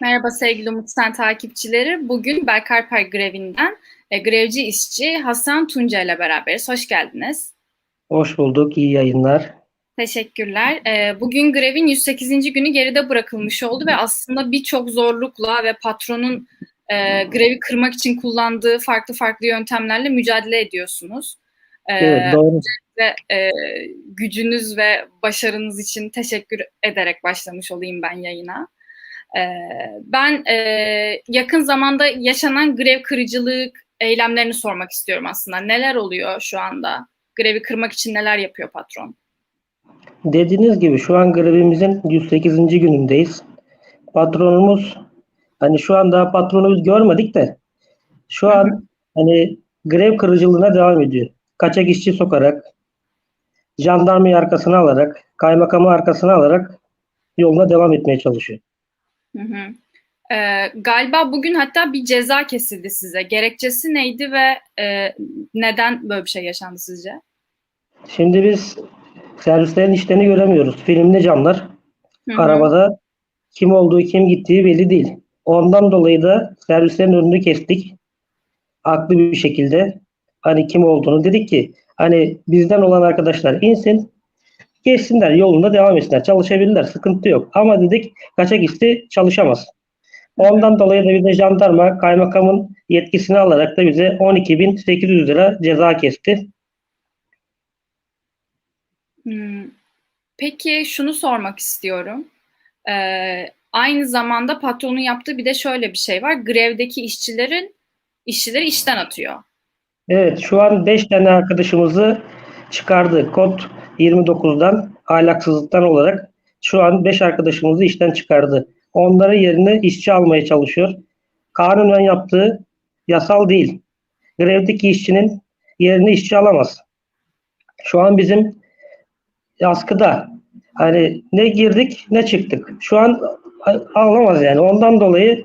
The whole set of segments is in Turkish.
Merhaba sevgili Umut Sen takipçileri. Bugün Berkarper grevinden e, grevci işçi Hasan Tunca ile beraberiz. Hoş geldiniz. Hoş bulduk, iyi yayınlar. Teşekkürler. E, bugün grevin 108. günü geride bırakılmış oldu ve aslında birçok zorlukla ve patronun e, grevi kırmak için kullandığı farklı farklı yöntemlerle mücadele ediyorsunuz. E, Evet, doğru. ve e, gücünüz ve başarınız için teşekkür ederek başlamış olayım ben yayına. E, ben e, yakın zamanda yaşanan grev kırıcılık eylemlerini sormak istiyorum aslında. Neler oluyor şu anda? Grevi kırmak için neler yapıyor patron? Dediğiniz gibi şu an grevimizin 108. günündeyiz. Patronumuz hani şu an daha patronumuz görmedik de şu an hani grev kırıcılığına devam ediyor. Kaçak işçi sokarak, jandarmayı arkasına alarak, kaymakamı arkasına alarak yoluna devam etmeye çalışıyor. Hı hı. E, galiba bugün hatta bir ceza kesildi size. Gerekçesi neydi ve e, neden böyle bir şey yaşandı sizce? Şimdi biz servislerin işlerini göremiyoruz. Filmli camlar. Hı hı. Arabada kim olduğu kim gittiği belli değil. Ondan dolayı da servislerin önünü kestik. Haklı bir şekilde. Hani kim olduğunu dedik ki hani bizden olan arkadaşlar insin geçsinler yolunda devam etsinler. Çalışabilirler. Sıkıntı yok. Ama dedik kaçak işçi çalışamaz. Ondan dolayı da bir de jandarma kaymakamın yetkisini alarak da bize 12.800 lira ceza kesti. Hmm. Peki şunu sormak istiyorum. Ee, aynı zamanda patronun yaptığı bir de şöyle bir şey var. Grevdeki işçilerin işçileri işten atıyor. Evet şu an 5 tane arkadaşımızı çıkardı. Kod 29'dan ahlaksızlıktan olarak şu an 5 arkadaşımızı işten çıkardı. Onlara yerine işçi almaya çalışıyor. Kanunen yaptığı yasal değil. Grevdeki işçinin yerine işçi alamaz. Şu an bizim askıda hani ne girdik ne çıktık. Şu an alamaz yani. Ondan dolayı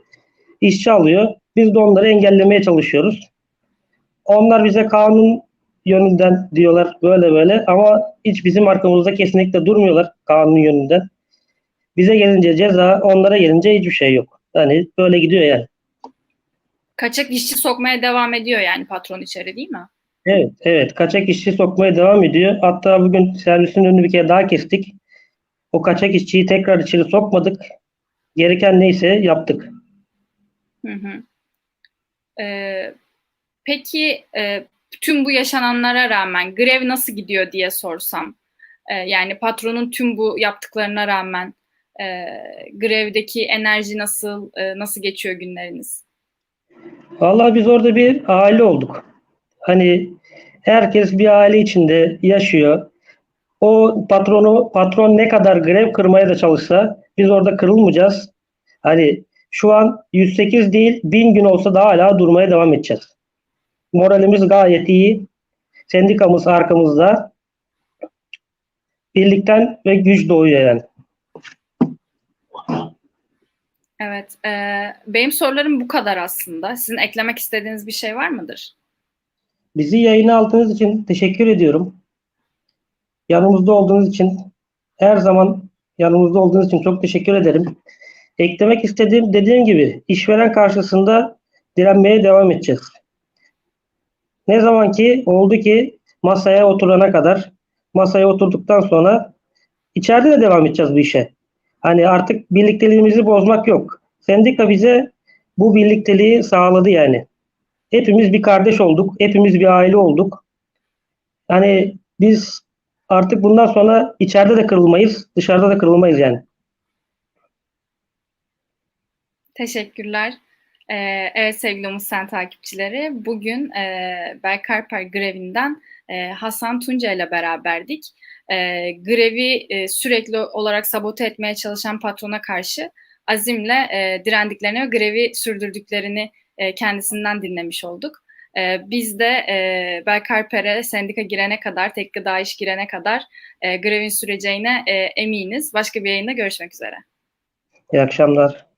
işçi alıyor. Biz de onları engellemeye çalışıyoruz. Onlar bize kanun yönünden diyorlar böyle böyle ama hiç bizim arkamızda kesinlikle durmuyorlar kanun yönünden. Bize gelince ceza, onlara gelince hiçbir şey yok. Yani böyle gidiyor yani. Kaçak işçi sokmaya devam ediyor yani patron içeri değil mi? Evet, evet. Kaçak işçi sokmaya devam ediyor. Hatta bugün servisin önünü bir kere daha kestik. O kaçak işçiyi tekrar içeri sokmadık. Gereken neyse yaptık. Hı hı. Ee, peki e, tüm bu yaşananlara rağmen grev nasıl gidiyor diye sorsam. e, yani patronun tüm bu yaptıklarına rağmen e, grevdeki enerji nasıl e, nasıl geçiyor günleriniz? Vallahi biz orada bir aile olduk. Hani herkes bir aile içinde yaşıyor. O patronu patron ne kadar grev kırmaya da çalışsa biz orada kırılmayacağız. Hani şu an 108 değil 1000 gün olsa da hala durmaya devam edeceğiz. Moralimiz gayet iyi. Sendikamız arkamızda. Birlikten ve güç doğuyor yani. Evet, e, benim sorularım bu kadar aslında. Sizin eklemek istediğiniz bir şey var mıdır? Bizi yayına aldığınız için teşekkür ediyorum. Yanımızda olduğunuz için her zaman yanımızda olduğunuz için çok teşekkür ederim. Eklemek istediğim dediğim gibi işveren karşısında direnmeye devam edeceğiz. Ne zaman ki oldu ki masaya oturana kadar masaya oturduktan sonra içeride de devam edeceğiz bu işe. Hani artık birlikteliğimizi bozmak yok. Sendika bize bu birlikteliği sağladı yani. Hepimiz bir kardeş olduk. Hepimiz bir aile olduk. Yani biz artık bundan sonra içeride de kırılmayız, dışarıda da kırılmayız yani. Teşekkürler. Ee, evet sevgili Umut Sen takipçileri, bugün e, Berkarper grevinden e, Hasan Tunca ile beraberdik. E, grevi e, sürekli olarak sabote etmeye çalışan patrona karşı azimle e, direndiklerini ve grevi sürdürdüklerini e, kendisinden dinlemiş olduk. E, biz de e, Berkarper'e sendika girene kadar, tek gıda iş girene kadar e, grevin süreceğine e, eminiz. Başka bir yayında görüşmek üzere. İyi akşamlar.